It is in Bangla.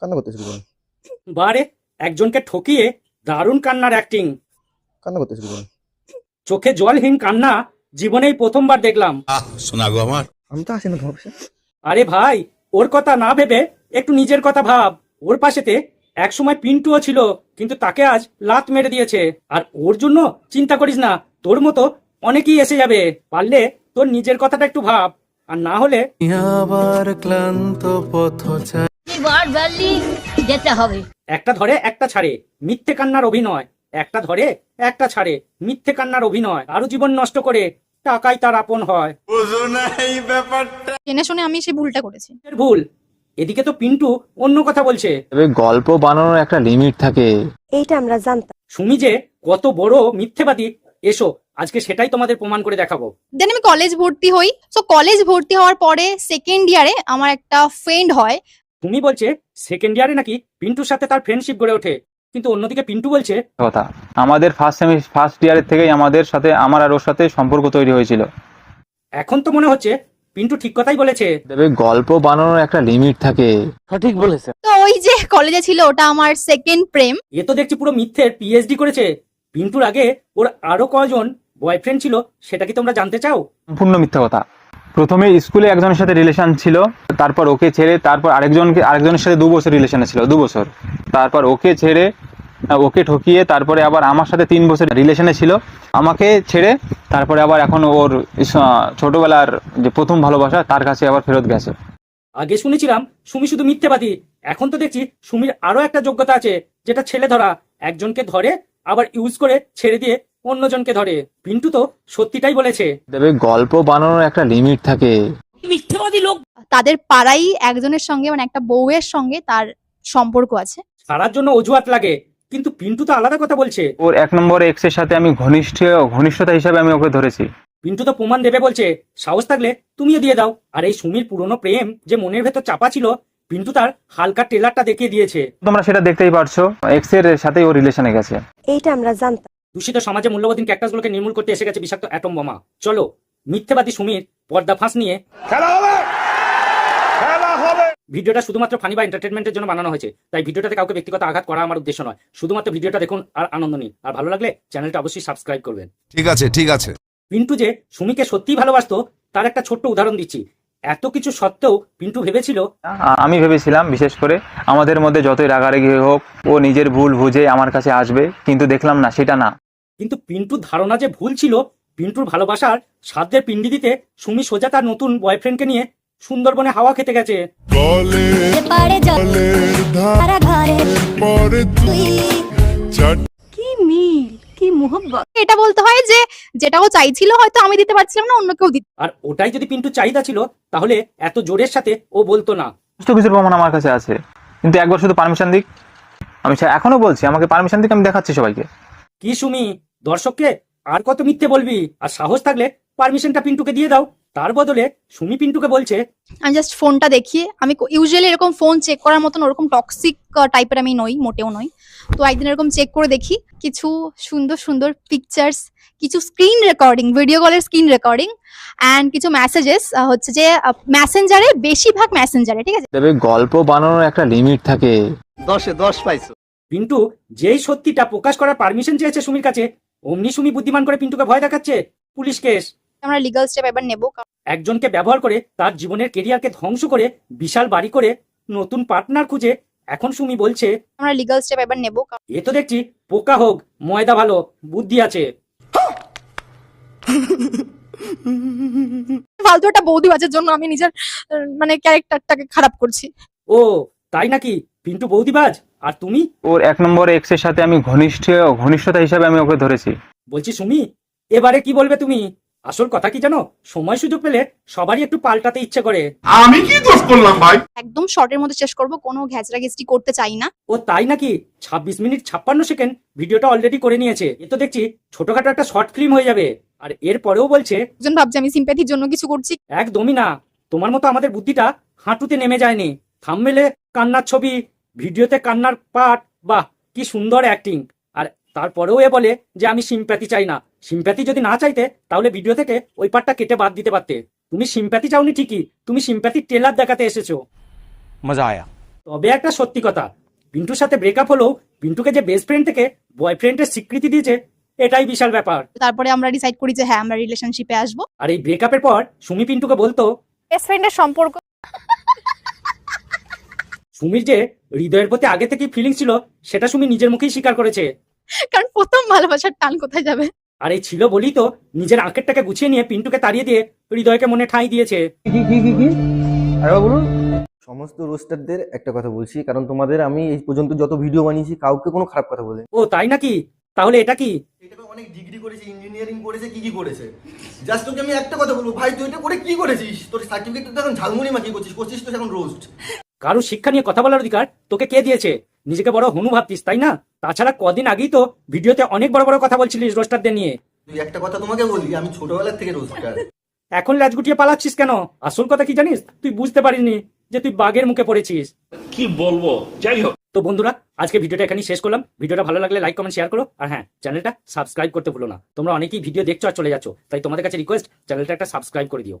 কান্না করতে শুরু করুন। বারে একজনকে ঠকিয়ে দারুণ কান্নার অ্যাক্টিং কান্না করতে শুরু করুন। চোখে জলহীন কান্না জীবনেই প্রথমবার দেখলাম। আহ শোনা গো আমার। আমি তো আসি না তোমার পাশে। আরে ভাই ওর কথা না ভেবে একটু নিজের কথা ভাব। ওর পাশেতে এক সময় পিন্টুও ছিল কিন্তু তাকে আজ লাত মেরে দিয়েছে। আর ওর জন্য চিন্তা করিস না তোর মতো অনেকেই এসে যাবে। পারলে তোর নিজের কথাটা একটু ভাব আর না হলে আবার ক্লান্ত পথ বার ভ্যালি যেতে হবে। একটা ধরে একটা ছাড়ে। মিথ্যে কান্নার অভিনয়। একটা ধরে একটা ছাড়ে। মিথ্যে কান্নার অভিনয়। আরও জীবন নষ্ট করে টাকাই তার আপন হয়। জেনে শুনে আমি সেই ভুলটা করেছি। এর ভুল। এদিকে তো পিন্টু অন্য কথা বলছে। তবে গল্প বানানোর একটা লিমিট থাকে। এইটা আমরা জানতাম। সুমি যে কত বড় মিথ্যেবাদী। এসো আজকে সেটাই তোমাদের প্রমাণ করে দেখাবো। দেন আমি কলেজ ভর্তি হই। সো কলেজ ভর্তি হওয়ার পরে সেকেন্ড ইয়ারে আমার একটা ফ্রেন্ড হয়। সুমি বলছে সেকেন্ড ইয়ারে নাকি পিন্টুর সাথে তার ফ্রেন্ডশিপ গড়ে ওঠে। কিন্তু অন্যদিকে পিন্টু বলছে কথা আমাদের ফার্স্ট সেমিস্টার ফার্স্ট ইয়ারের থেকেই আমাদের সাথে আমার আর ওর সাথে সম্পর্ক তৈরি হয়েছিল। এখন তো মনে হচ্ছে পিন্টু ঠিক কথাই বলেছে। তবে গল্প বানানোর একটা লিমিট থাকে। সঠিক বলেছে। তো ওই যে কলেজে ছিল ওটা আমার সেকেন্ড প্রেম এ তো দেখছি পুরো মিথ্যের পিএইচডি করেছে। পিন্টুর আগে ওর আরও কয়জন বয়ফ্রেন্ড ছিল সেটা কি তোমরা জানতে চাও? সম্পূর্ণ মিথ্যা কথা। প্রথমে স্কুলে একজনের সাথে রিলেশন ছিল, তারপর ওকে ছেড়ে, তারপর আরেকজনকে, আরেকজনের সাথে দু বছর রিলেশনে ছিল দু বছর তারপর ওকে ছেড়ে ওকে ঠকিয়ে, তারপরে আবার আমার সাথে তিন বছর রিলেশনে ছিল। আমাকে ছেড়ে, তারপরে আবার এখন ওর ছোটবেলার যে প্রথম ভালোবাসা, তার কাছে আবার ফেরত গেছে। আগে শুনেছিলাম, সুমি শুধু মিথ্যেবাদী। এখন তো দেখছি, সুমির আরও একটা যোগ্যতা আছে, যেটা ছেলে ধরা। একজনকে ধরে, আবার ইউজ করে ছেড়ে দিয়ে অন্যজনকে ধরে। পিন্টু তো সত্যিটাই বলেছে। তবে গল্প বানানোর একটা লিমিট থাকে। তাদের পাড়াই একজনের সঙ্গে মানে একটা বউয়ের সঙ্গে তার সম্পর্ক আছে। সারার জন্য অজুহাত লাগে। কিন্তু পিন্টু তো আলাদা কথা বলছে। ওর এক নম্বর এক্সের সাথে আমি ঘনিষ্ঠ ঘনিষ্ঠতা হিসাবে আমি ওকে ধরেছি। পিন্টু তো প্রমাণ দেবে বলছে সাহস থাকলে তুমিও দিয়ে দাও। আর এই সুমির পুরনো প্রেম যে মনের ভেতর চাপা ছিল পিন্টু তার হালকা ট্রেলারটা দেখিয়ে দিয়েছে। তোমরা সেটা দেখতেই পারছ। এক্সের সাথেই ও রিলেশনে গেছে। এইটা আমরা জানতাম। দূষিত সমাজে মূল্যবোধীন ক্যাকটাসগুলোকে নির্মূল করতে এসে গেছে বিষাক্ত অ্যাটম বোমা। চলো মিথ্যেবাদী সুমির পর্দা ফাঁস নিয়ে ভিডিওটা শুধুমাত্র ফানি বা এন্টারটেনমেন্টের জন্য বানানো হয়েছে তাই ভিডিওটাতে কাউকে ব্যক্তিগত আঘাত করা আমার উদ্দেশ্য নয়। শুধুমাত্র ভিডিওটা দেখুন আর আনন্দ নিন। আর ভালো লাগলে চ্যানেলটা অবশ্যই সাবস্ক্রাইব করবেন। ঠিক আছে ঠিক আছে। পিন্টু যে সুমিকে সত্যিই ভালোবাসতো তার একটা ছোট্ট উদাহরণ দিচ্ছি। এত কিছু সত্ত্বেও পিন্টু ভেবেছিল? আমি ভেবেছিলাম বিশেষ করে আমাদের মধ্যে যতই রাগারাগি হোক ও নিজের ভুল বুঝে আমার কাছে আসবে কিন্তু দেখলাম না সেটা না। কিন্তু পিন্টুর ধারণা যে ভুল ছিল পিন্টুর ভালোবাসার সাধ্যের পিন্ডি দিতে সুমি সোজা তার নতুন বয়ফ্রেন্ডকে নিয়ে সুন্দরবনে হাওয়া খেতে গেছে। মোহব্বত এটা বলতে হয় যে যেটা ও চাইছিল হয়তো আমি দিতে পারছিলাম না অন্য কেউ দিতে। আর ওটাই যদি পিন্টুর চাহিদা ছিল তাহলে এত জোরের সাথে ও বলতো না। সমস্ত কিছুর প্রমাণ আমার কাছে আছে। কিন্তু একবার শুধু পারমিশন দিক। আমি সে- এখনও বলছি আমাকে পারমিশন দিক আমি দেখাচ্ছি সবাইকে। কি সুমি দর্শককে আর কত মিথ্যে বলবি? আর সাহস থাকলে পারমিশনটা পিন্টুকে দিয়ে দাও। তার বদলে সুমি পিন্টুকে বলছে আমি জাস্ট ফোনটা দেখি। আমি ইউজুয়ালি এরকম ফোন চেক করার মতন ওরকম টক্সিক টাইপের আমি নই মোটেও নই। তো একদিন এরকম চেক করে দেখি কিছু সুন্দর সুন্দর পিকচার্স কিছু স্ক্রিন রেকর্ডিং ভিডিও কলের স্ক্রিন রেকর্ডিং অ্যান্ড কিছু মেসেজেস হচ্ছে যে মেসেঞ্জারে বেশিরভাগ মেসেঞ্জারে ঠিক আছে? তবে গল্প বানানোর একটা লিমিট থাকে। দশে দশ পাইছো। পিন্টু যেই সত্যিটা প্রকাশ করার পারমিশন চেয়েছে সুমির কাছে অমনি সুমি বুদ্ধিমান করে পিন্টুকে ভয় দেখাচ্ছে পুলিশ কেস। আমরা লিগাল স্টেপ এবার নেব। একজনকে ব্যবহার করে তার জীবনের কেরিয়ারকে ধ্বংস করে বিশাল বাড়ি করে নতুন পার্টনার খুঁজে এখন সুমি বলছে আমরা লিগাল স্টেপ এবার নেব। এ তো দেখছি পোকা হোক ময়দা ভালো বুদ্ধি আছে। ফালতু একটা বৌদিবাজের জন্য আমি নিজের মানে ক্যারেক্টারটাকে খারাপ করছি। ও তাই নাকি? পিন্টু বৌদিবাজ আর তুমি? ওর এক নম্বর এক্সের সাথে আমি ঘনিষ্ঠ ঘনিষ্ঠতা হিসাবে আমি ওকে ধরেছি। বলছি সুমি এবারে কি বলবে তুমি? আসল কথা কি জানো? সময় সুযোগ পেলে সবারই একটু পাল্টাতে ইচ্ছে করে। আমি কি দোষ করলাম ভাই? একদম শর্টের মধ্যে শেষ করব কোনো ঘ্যাচড়া ঘেচড়ি করতে চাই না। ও তাই নাকি? ছাব্বিশ মিনিট ছাপ্পান্ন সেকেন্ড ভিডিওটা অলরেডি করে নিয়েছে। এ তো দেখছি ছোটখাটো একটা শর্ট ফিল্ম হয়ে যাবে। আর এর পরেও বলছে একজন ভাবছে আমি সিম্প্যাথির জন্য কিছু করছি। একদমই না। তোমার মতো আমাদের বুদ্ধিটা হাঁটুতে নেমে যায়নি। থামমেলে কান্নার ছবি ভিডিওতে কান্নার পাট বাহ কি সুন্দর অ্যাক্টিং আর তারপরেও এ বলে যে আমি সিম্প্যাথি চাই না। সিম্প্যাথি যদি না চাইতে তাহলে ভিডিও থেকে ওই পার্টটা কেটে বাদ দিতে পারতে। তুমি সিম্প্যাথি চাওনি ঠিকই তুমি সিম্প্যাথি টেলার দেখাতে এসেছ। মজা আয়া। তবে একটা সত্যি কথা পিন্টুর সাথে ব্রেকআপ হলেও পিন্টুকে যে বেস্ট ফ্রেন্ড থেকে বয়ফ্রেন্ডের স্বীকৃতি দিয়েছে এটাই বিশাল ব্যাপার। তারপরে আমরা ডিসাইড করি যে হ্যাঁ আমরা রিলেশনশিপে আসব। আর এই ব্রেকআপের পর সুমি পিন্টুকে বলতো বেস্ট ফ্রেন্ডের সম্পর্ক। সুমির যে হৃদয়ের প্রতি আগে থেকেই ফিলিং ছিল সেটা সুমি নিজের মুখেই স্বীকার করেছে। কারণ প্রথম ভালোবাসার টান কোথায় যাবে? আর এই ছিল বলেই তো নিজের আঁকেরটাকে গুছিয়ে নিয়ে পিন্টুকে তাড়িয়ে দিয়ে হৃদয়কে মনে ঠাঁই দিয়েছে। সমস্ত রোস্টারদের একটা কথা বলছি কারণ তোমাদের আমি এই পর্যন্ত যত ভিডিও বানিয়েছি কাউকে কোনো খারাপ কথা বলে ও তাই নাকি? তাহলে এটা কি? এটাকে অনেক ডিগ্রি করেছে ইঞ্জিনিয়ারিং করেছে কি কি করেছে? জাস্ট তোকে আমি একটা কথা বলব ভাই তুই এটা করে কি করেছিস? তোর সার্টিফিকেট তো এখন ঝালমুড়ি মাখিয়ে করছিস করছিস তো এখন রোস্ট কারও শিক্ষা নিয়ে কথা বলার অধিকার তোকে কে দিয়েছে? নিজেকে বড় হনু ভাবতিস তাই না? তাছাড়া কদিন আগেই তো ভিডিওতে অনেক বড় বড় কথা বলছিলিস রোস্টারদের নিয়ে। তুই একটা কথা তোমাকে বলি আমি ছোটবেলার থেকে রোস্টার। এখন ল্যাজ গুটিয়ে পালাচ্ছিস কেন? আসল কথা কি জানিস? তুই বুঝতে পারিনি যে তুই বাঘের মুখে পড়েছিস। কি বলব? যাই হোক। তো বন্ধুরা আজকে ভিডিওটা এখানেই শেষ করলাম। ভিডিওটা ভালো লাগলে লাইক কমেন্ট শেয়ার করো। আর হ্যাঁ চ্যানেলটা সাবস্ক্রাইব করতে ভুলো না। তোমরা অনেকেই ভিডিও দেখছ আর চলে যাচ্ছ। তাই তোমাদের কাছে রিকোয়েস্ট চ্যানেলটা একটা সাবস্ক্রাইব করে দিও।